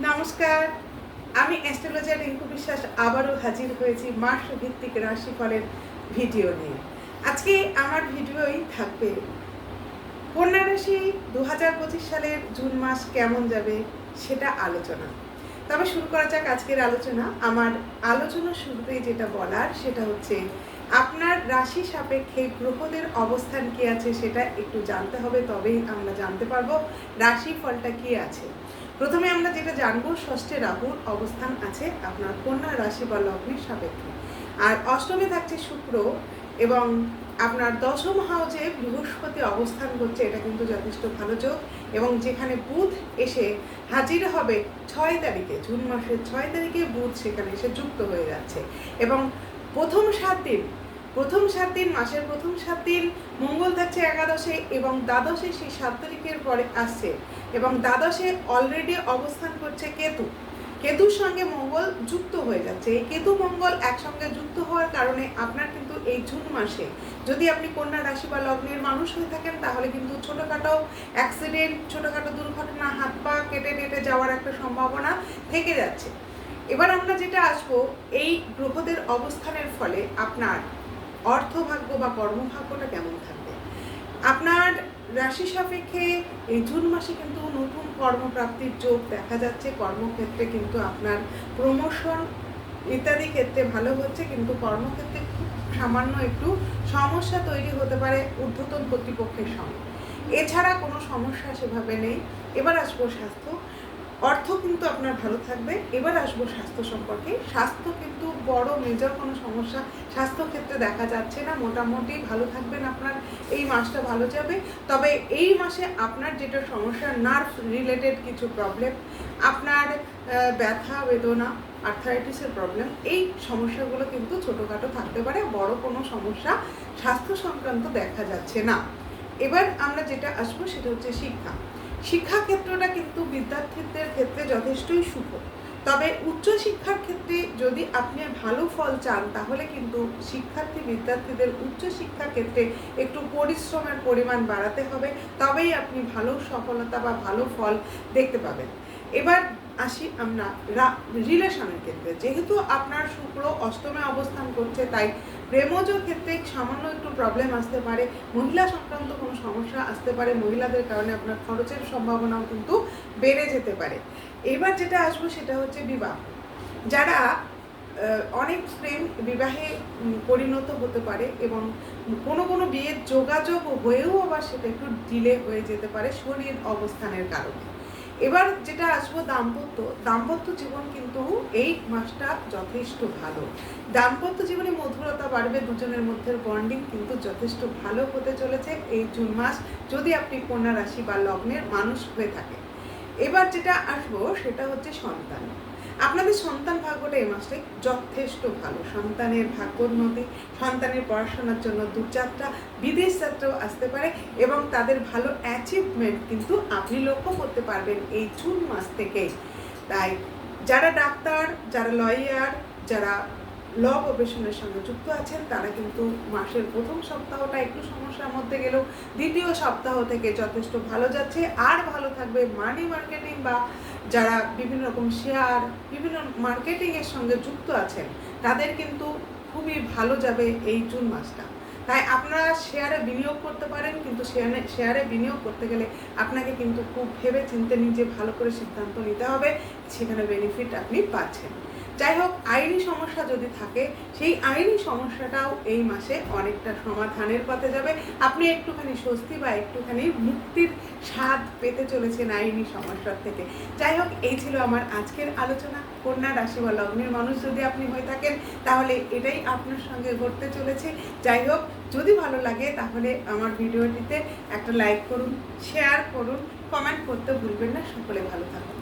নমস্কার। আমি অ্যাস্ট্রোলজার রিঙ্কু বিশ্বাস আবারও হাজির হয়েছি মাস ভিত্তিক রাশিফলের ভিডিও নিয়ে। আজকে আমার ভিডিওই থাকবে, কন্যা রাশি দু হাজার পঁচিশ সালের জুন মাস কেমন যাবে সেটা আলোচনা। তবে শুরু করা যাক আজকের আলোচনা। আমার আলোচনা শুরুতেই যেটা বলার সেটা হচ্ছে, আপনার রাশি সাপেক্ষে গ্রহদের অবস্থান কি আছে সেটা একটু জানতে হবে, তবেই আমরা জানতে পারব রাশি ফলটা কি আছে। প্রথমে আমরা যেটা জানব, ষষ্ঠে রাহুর অবস্থান আছে আপনার কন্যা রাশি বা লগ্নের সাপেক্ষে। আর অষ্টমে থাকছে শুক্র এবং আপনার দশম হাউজে বৃহস্পতি অবস্থান করছে, এটা কিন্তু যথেষ্ট ভালো যোগ। এবং যেখানে বুধ এসে হাজির হবে ছয় তারিখে, জুন মাসের ছয় তারিখে বুধ সেখানে এসে যুক্ত হয়ে যাচ্ছে। এবং প্রথম সাত দিন প্রথম সাত দিন, মাসের প্রথম সাত দিন, মঙ্গল থাকছে একাদশে এবং দ্বাদশে সেই সাত তারিখের পরে আসছে এবং দ্বাদশে অলরেডি অবস্থান করছে কেতু। কেতুর সঙ্গে মঙ্গল যুক্ত হয়ে যাচ্ছে। এই কেতু মঙ্গল একসঙ্গে যুক্ত হওয়ার কারণে আপনার কিন্তু এই জুন মাসে যদি আপনি কন্যা রাশি বা লগ্নের মানুষ হয়ে থাকেন, তাহলে কিন্তু ছোটোখাটো অ্যাক্সিডেন্ট ছোটোখাটো দুর্ঘটনা, হাত পা কেটে কেটে যাওয়ার একটা সম্ভাবনা থেকে যাচ্ছে। এবার আমরা যেটা আসব, এই গ্রহদের অবস্থানের ফলে আপনার অর্থভাগ্য বা কর্মভাগ্যটা কেমন থাকবে? আপনার রাশি সাপেক্ষে এই জুন মাসে কিন্তু নতুন কর্মপ্রাপ্তির যোগ দেখা যাচ্ছে। কর্মক্ষেত্রে কিন্তু আপনার প্রমোশন ইত্যাদি ক্ষেত্রে ভালো হচ্ছে, কিন্তু কর্মক্ষেত্রে খুব সামান্য একটু সমস্যা তৈরি হতে পারে ঊর্ধ্বতন কর্তৃপক্ষের সঙ্গে। এছাড়া কোনো সমস্যা সেভাবে নেই। এবার আসব স্বাস্থ্য। অর্থ কিন্তু আপনার ভালো থাকবে। এবার আসব স্বাস্থ্য সম্পর্কে। স্বাস্থ্য কিন্তু বড় মেজর কোনো সমস্যা। স্বাস্থ্য ক্ষেত্রে দেখা যাচ্ছে না, মোটামুটি ভালো থাকবেন আপনার, এই মাসটা ভালো যাবে। তবে এই মাসে আপনার যেটা সমস্যা নার্ভ রিলেটেড কিছু প্রবলেম আপনার ব্যথা, বেদনা আর্থারাইটিসের প্রবলেম এই সমস্যাগুলো কিন্তু ছোটোখাটো থাকতে পারে, বড় কোনো সমস্যা স্বাস্থ্য সংক্রান্ত দেখা যাচ্ছে না। এবার আমরা যেটা আসব সেটা হচ্ছে শিক্ষা। শিক্ষা ক্ষেত্রটা কিন্তু বিদ্যার্থীদের ক্ষেত্রে যথেষ্টই শুভ। তবে উচ্চশিক্ষার ক্ষেত্রে যদি আপনি ভালো ফল চান, তাহলে কিন্তু শিক্ষার্থী বিদ্যার্থীদের উচ্চ শিক্ষা ক্ষেত্রে একটু পরিশ্রমের পরিমাণ বাড়াতে হবে। তবেই আপনি ভালো সফলতা বা ভালো ফল দেখতে পাবেন। এবার আসি আমরা রিলেশনের ক্ষেত্রে। যেহেতু আপনার শুক্র অষ্টমে অবস্থান করছে, তাই প্রেমজ ক্ষেত্রে সামান্য একটু প্রবলেম আসতে পারে। মহিলা সংক্রান্ত কোনো সমস্যা আসতে পারে, মহিলাদের কারণে আপনার খরচের সম্ভাবনাও কিন্তু বেড়ে যেতে পারে। এবার যেটা আসব সেটা হচ্ছে বিবাহ। যারা অনেক প্রেম বিবাহে পরিণত হতে পারে এবং কোনো কোনো বিয়ের যোগাযোগ হয়েও আবার সেটা একটু ডিলে হয়ে যেতে পারে শরীর অবস্থানের কারণে। এবার যেটা আসব দাম্পত্য দাম্পত্য জীবন কিন্তু এই মাসটা যথেষ্ট ভালো। দাম্পত্য জীবনে মধুরতা বাড়বে, দুজনের মধ্যে বন্ডিং কিন্তু যথেষ্ট ভালো হতে চলেছে এই জুন মাস, যদি আপনি কন্যা রাশি বা লগ্নের মানুষ হয়ে থাকে এবার যেটা আসব সেটা হচ্ছে সন্তান। আপনাদের সন্তান ভাগ্যটা এই মাসে যথেষ্ট ভালো। সন্তানের ভাগ্যোন্নতি, সন্তানের পড়াশোনার জন্য দূরযাত্রা বিদেশ যাত্রাও আসতে পারে এবং তাদের ভালো অ্যাচিভমেন্ট কিন্তু আপনি লক্ষ্য করতে পারবেন এই জুন মাস থেকেই। তাই যারা ডাক্তার, যারা লয়ার যারা ল প্রফেশনের সঙ্গে যুক্ত আছেন, তারা কিন্তু মাসের প্রথম সপ্তাহটা একটু সমস্যার মধ্যে গেলেও দ্বিতীয় সপ্তাহ থেকে যথেষ্ট ভালো যাচ্ছে। আর ভালো থাকবে মানি মার্কেটিং বা যারা বিভিন্ন রকম শেয়ার বিভিন্ন মার্কেটিংয়ের সঙ্গে যুক্ত আছেন, তাদের কিন্তু খুবই ভালো যাবে এই জুন মাসটা। তাই আপনারা শেয়ারে বিনিয়োগ করতে পারেন, কিন্তু শেয়ারে শেয়ারে বিনিয়োগ করতে গেলে আপনাকে কিন্তু খুব ভেবে চিনতে নিজে ভালো করে সিদ্ধান্ত নিতে হবে, সেখানে বেনিফিট আপনি পাচ্ছেন। যাই হোক আইনি সমস্যা যদি থাকে, সেই আইনি সমস্যাটাও এই মাসে অনেকটা সমাধানের পথে যাবে। আপনি একটুখানি স্বস্তি বা একটুখানি মুক্তির স্বাদ পেতে চলেছেন আইনি সমস্যার থেকে। যাই হোক এই ছিল আমার আজকের আলোচনা। কন্যা রাশি বা লগ্নের মানুষ যদি আপনি হয়ে থাকেন, তাহলে এটাই আপনার সঙ্গে ঘটতে চলেছে। যাই হোক যদি ভালো লাগে, তাহলে আমার ভিডিওটিতে একটা লাইক করুন, শেয়ার করুন, কমেন্ট করতে ভুলবেন না। সকলে ভালো থাকুন।